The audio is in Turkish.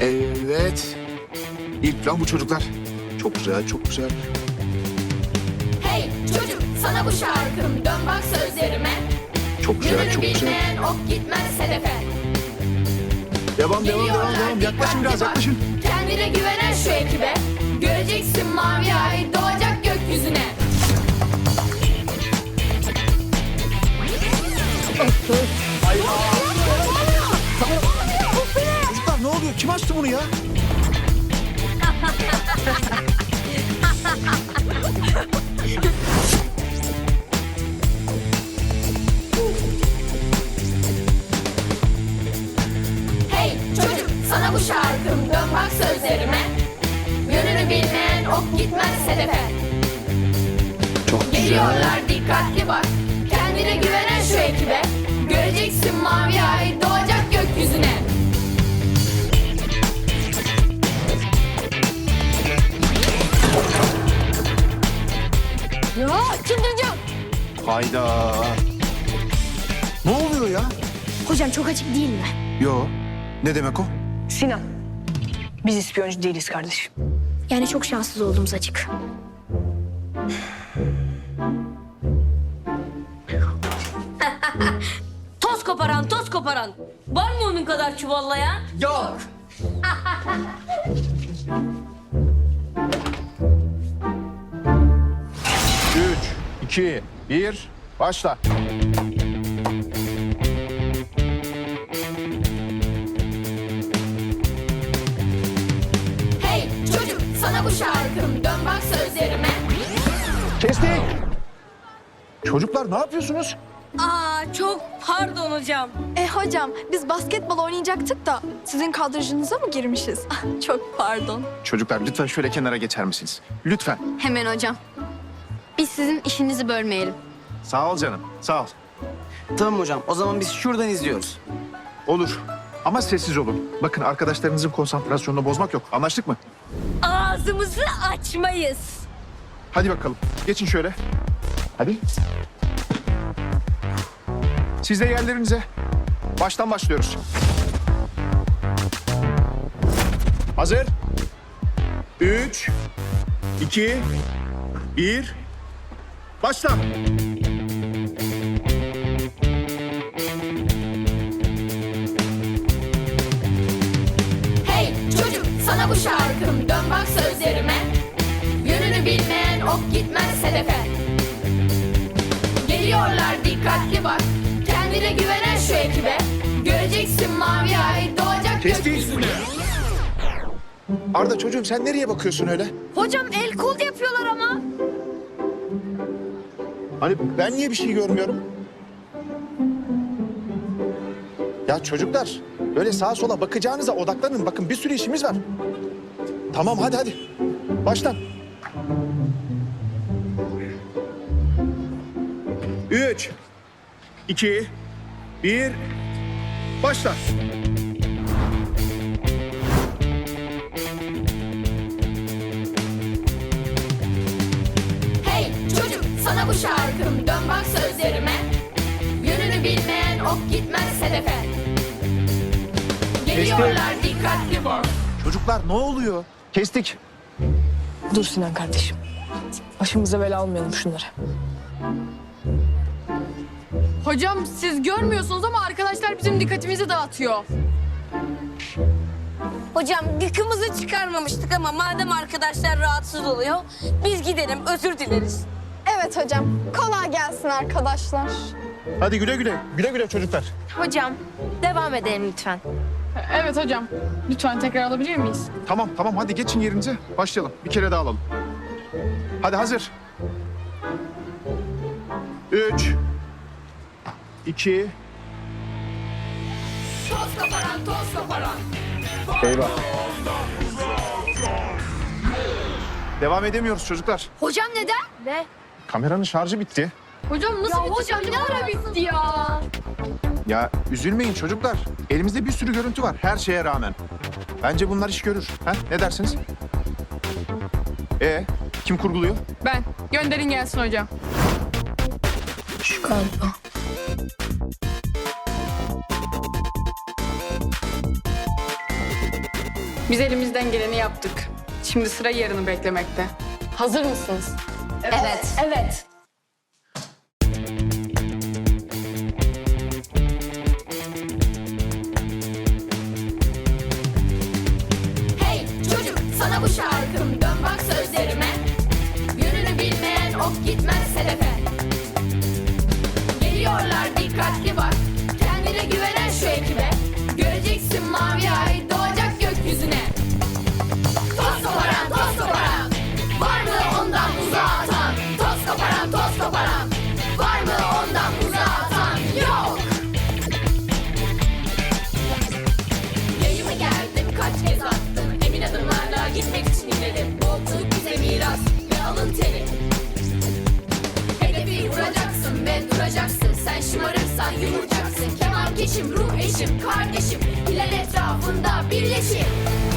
Evet. İlk plan bu çocuklar. Çok güzel, çok güzel. Hey çocuk sana bu şarkım dön bak sözlerime. Çok güzel, Yönünü çok güzel. bilmeyen ok gitmez hedefe. Devam, devam, devam, devam. Yaklaşın dikkatli biraz, bak. yaklaşın. Kendine güvenen şu ekibe. Göreceksin mavi ay doğacak gökyüzüne. Kim açtı bunu ya? Hey çocuk sana bu şarkım dön bak sözlerime. Yönünü bilmeyen ok gitmez hedefe. Çok Geliyorlar dikkatli bak. Kendine güvenen şu ekibe. Göreceksin mavi ay doğacak Ya çıldıracağım. Hayda. Ne oluyor ya? Hocam çok açık değil mi? Yo. Ne demek o? Sinan, biz ispiyoncu değiliz kardeşim. Yani çok şanssız olduğumuz açık. Toz koparan, toz koparan. Var mı onun kadar çuvallayan? Yok. Üç, iki, bir, başla. Hey çocuk sana bu şarkım dön bak sözlerime. Kestik. Çocuklar ne yapıyorsunuz? Aa çok pardon hocam. E hocam biz basketbol oynayacaktık da sizin kadrajınıza mı girmişiz? Ah, Çok pardon. Çocuklar lütfen şöyle kenara geçer misiniz? Lütfen. Hemen hocam. Biz sizin işinizi bölmeyelim. Sağ ol canım, sağ ol. Tamam hocam. O zaman biz şuradan izliyoruz. Olur. Ama sessiz olun. Bakın arkadaşlarınızın konsantrasyonunu bozmak yok. Anlaştık mı? Ağzımızı açmayız. Hadi bakalım. Geçin şöyle. Hadi. Siz de yerlerinize. Baştan başlıyoruz. Hazır. Üç, iki, bir. Başla. Hey çocuk sana bu şarkım dön bak sözlerime. Yönünü bilmeyen ok gitmez hedefe. Geliyorlar dikkatli bak. Kendine güvenen şu ekibe. Göreceksin mavi ay doğacak Kestik. gökyüzüne. Arda çocuğum sen nereye bakıyorsun öyle? Hocam el kol yapıyorlar ama. Hani ben niye bir şey görmüyorum? Ya çocuklar böyle sağa sola bakacağınıza odaklanın. Bakın bir sürü işimiz var. Tamam hadi hadi. Baştan. Üç, iki, bir, başla. Sana bu şarkım dön bak sözlerime. Yönünü bilmeyen ok gitmez hedefe. Geliyorlar dikkatli bak. Çocuklar ne oluyor? Kestik. Dur Sinan kardeşim. Başımıza bela almayalım şunları. Hocam siz görmüyorsunuz ama arkadaşlar bizim dikkatimizi dağıtıyor. Hocam gıkımızı çıkarmamıştık ama madem arkadaşlar rahatsız oluyor biz gidelim özür dileriz. Evet hocam. Kolay gelsin arkadaşlar. Hadi güle güle. Güle güle çocuklar. Hocam devam edelim lütfen. Evet hocam. Lütfen tekrar alabilir miyiz? Tamam tamam hadi geçin yerinize. Başlayalım. Bir kere daha alalım. Hadi hazır. Üç. iki. Toz koparan toz koparan. Eyvah. Devam edemiyoruz çocuklar. Hocam neden? Ne? Kameranın şarjı bitti. Hocam nasıl ya bitti? Hocam ne ara bitti ya? Ya üzülmeyin çocuklar. Elimizde bir sürü görüntü var her şeye rağmen. Bence bunlar iş görür. Ha? Ne dersiniz? Ee, kim kurguluyor? Ben. Gönderin gelsin hocam. Şu galiba. Biz elimizden geleni yaptık. Şimdi sıra yarını beklemekte. Hazır mısınız? Evet. Evet. Hey çocuk sana bu şarkım dön bak sözlerime. Yönünü bilmeyen ok gitmez hedefe. olsan yumuracaksın Kemal keşim, ruh eşim, kardeşim. Hilal etrafında birleşim.